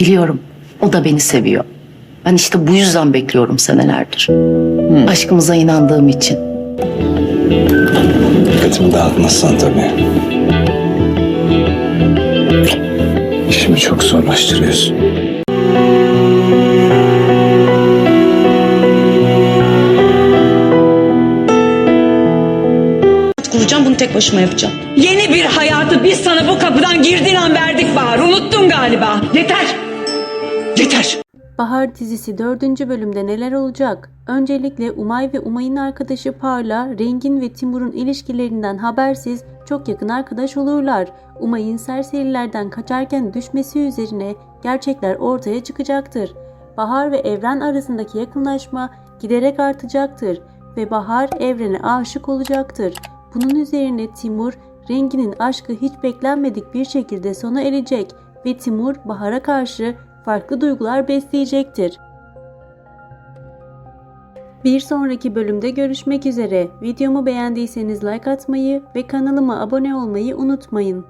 Biliyorum. O da beni seviyor. Ben işte bu yüzden bekliyorum senelerdir. Aşkımıza inandığım için. Dikkatimi dağıtmazsan tabii. İşimi çok zorlaştırıyorsun. kuracağım bunu tek başıma yapacağım. Yeni bir hayatı biz sana bu kapıdan girdiğin an verdik Bahar. Unuttun galiba. Yeter. Yeter. Bahar dizisi 4. bölümde neler olacak? Öncelikle Umay ve Umay'ın arkadaşı Parla, Rengin ve Timur'un ilişkilerinden habersiz çok yakın arkadaş olurlar. Umay'ın serserilerden kaçarken düşmesi üzerine gerçekler ortaya çıkacaktır. Bahar ve Evren arasındaki yakınlaşma giderek artacaktır ve Bahar Evren'e aşık olacaktır. Bunun üzerine Timur, Rengin'in aşkı hiç beklenmedik bir şekilde sona erecek ve Timur Bahar'a karşı farklı duygular besleyecektir. Bir sonraki bölümde görüşmek üzere. Videomu beğendiyseniz like atmayı ve kanalıma abone olmayı unutmayın.